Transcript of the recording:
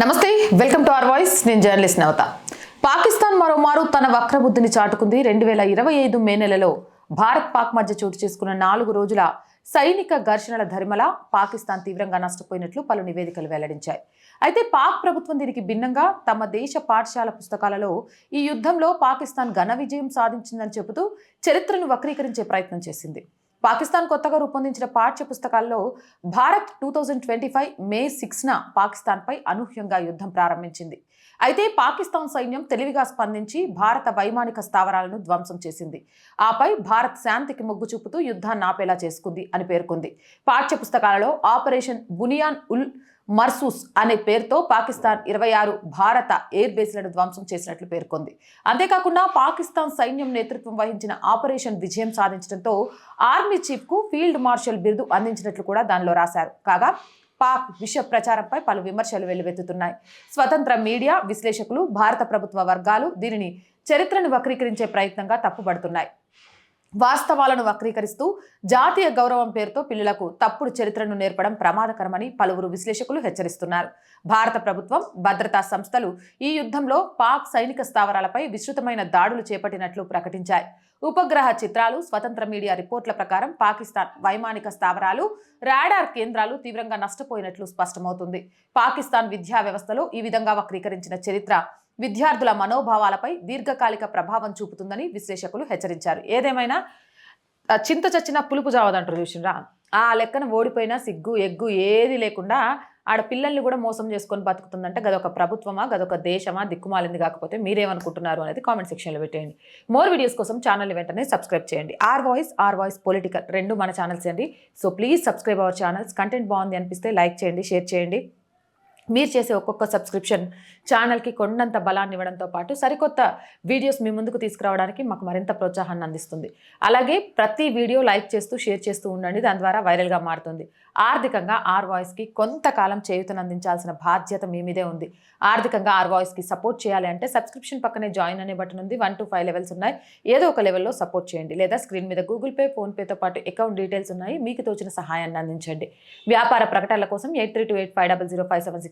నమస్తే welcome to our voice. నేను journalist Navata. Pakistan మరోమారు తన వక్రబుద్ధిని చాటుకుంది. రెండు వేల ఇరవై ఐదు మే నెలలో భారత్ పాక్ మధ్య చోటు చేసుకున్న నాలుగు రోజుల సైనిక ఘర్షణల ధరిమల పాకిస్తాన్ తీవ్రంగా నష్టపోయినట్లు పలు నివేదికలు వెల్లడించాయి. అయితే పాక్ ప్రభుత్వం దీనికి భిన్నంగా తమ దేశ పాఠశాల పుస్తకాలలో ఈ యుద్ధంలో పాకిస్తాన్ ఘన విజయం సాధించిందని చెబుతూ చరిత్రను వక్రీకరించే ప్రయత్నం చేసింది. పాకిస్తాన్ కొత్తగా రూపొందించిన పాఠ్య పుస్తకాల్లో Bharat two thousand twenty five May సిక్స్న పాకిస్తాన్పై అనూహ్యంగా యుద్ధం ప్రారంభించింది. అయితే పాకిస్తాన్ సైన్యం తెలివిగా స్పందించి భారత వైమానిక స్థావరాలను ధ్వంసం చేసింది. ఆపై భారత్ శాంతికి మొగ్గు చూపుతూ యుద్ధాన్ని ఆపేలా చేసుకుంది అని పేర్కొంది. పాఠ్య పుస్తకాలలో ఆపరేషన్ బునియాన్ ఉల్ మర్సూస్ అనే పేరుతో పాకిస్తాన్ ఇరవై ఆరు భారత ఎయిర్ బేస్లను ధ్వంసం చేసినట్లు పేర్కొంది. అంతేకాకుండా పాకిస్తాన్ సైన్యం నేతృత్వం వహించిన ఆపరేషన్ విజయం సాధించడంతో ఆర్మీ చీఫ్కు ఫీల్డ్ మార్షల్ బిరుదు అందించినట్లు కూడా దానిలో రాశారు. కాగా పాక్ విష ప్రచారంపై పలు విమర్శలు వెల్లువెత్తుతున్నాయి. స్వతంత్ర మీడియా విశ్లేషకులు భారత ప్రభుత్వ వర్గాలు దీనిని చరిత్రను వక్రీకరించే ప్రయత్నంగా తప్పుపడుతున్నాయి వాస్తవాలను వక్రీకరిస్తూ జాతీయ గౌరవం పేరుతో పిల్లలకు తప్పుడు చరిత్రను నేర్పడం ప్రమాదకరమని పలువురు విశ్లేషకులు హెచ్చరిస్తున్నారు. భారత ప్రభుత్వం భద్రతా సంస్థలు ఈ యుద్ధంలో పాక్ సైనిక స్థావరాలపై విస్తృతమైన దాడులు చేపట్టినట్లు ప్రకటించాయి. ఉపగ్రహ చిత్రాలు స్వతంత్ర మీడియా రిపోర్ట్ల ప్రకారం పాకిస్తాన్ వైమానిక స్థావరాలు రాడార్ కేంద్రాలు తీవ్రంగా నష్టపోయినట్లు స్పష్టమవుతుంది. పాకిస్తాన్ విద్యా వ్యవస్థలో ఈ విధంగా వక్రీకరించిన చరిత్ర విద్యార్థుల మనోభావాలపై దీర్ఘకాలిక ప్రభావం చూపుతుందని విశ్లేషకులు హెచ్చరించారు. ఏదేమైనా చింత చచ్చిన పులుపు జావదంటారు చూసినరా ఆ లెక్కన ఓడిపోయినా సిగ్గు ఎగ్గు ఏది లేకుండా ఆడ పిల్లల్ని కూడా మోసం చేసుకొని బతుకుతుందంటే గదొక ప్రభుత్వమా గదొక దేశమా దిక్కుమాలింది కాకపోతే మీరేమనుకుంటున్నారు అనేది కామెంట్ సెక్షన్లో పెట్టేయండి. మోర్ వీడియోస్ కోసం ఛానల్ వెంటనే సబ్స్క్రైబ్ చేయండి. R voice R voice political రెండు మన ఛానల్స్ అండి. So please subscribe our channels. Content బాగుంది అనిపిస్తే లైక్ చేయండి షేర్ చేయండి. మీరు చేసే ఒక్కొక్క సబ్స్క్రిప్షన్ ఛానల్కి కొండంత బలాన్ని ఇవ్వడంతో పాటు సరికొత్త వీడియోస్ మీ ముందుకు తీసుకురావడానికి మాకు మరింత ప్రోత్సాహాన్ని అందిస్తుంది. అలాగే ప్రతి వీడియో లైక్ చేస్తూ షేర్ చేస్తూ ఉండండి. దాని ద్వారా వైరల్గా మారుతుంది. ఆర్థికంగా ఆర్ వాయిస్కి కొంతకాలం చేయుతను అందించాల్సిన బాధ్యత మీ మీదే ఉంది. ఆర్థికంగా ఆర్ వాయిస్కి సపోర్ట్ చేయాలి అంటే సబ్స్క్రిప్షన్ పక్కనే జాయిన్ అనే బటన్ ఉంది. వన్ టు ఫైవ్ లెవెల్స్ ఉన్నాయి. ఏదో ఒక లెవెల్లో సపోర్ట్ చేయండి. లేదా స్క్రీన్ మీద గూగుల్ పే ఫోన్పేతో పాటు అకౌంట్ డీటెయిల్స్ ఉన్నాయి. మీకు తోచిన సహాయాన్ని అందించండి. వ్యాపార ప్రకటనల కోసం eight three two eight five double zero five seven six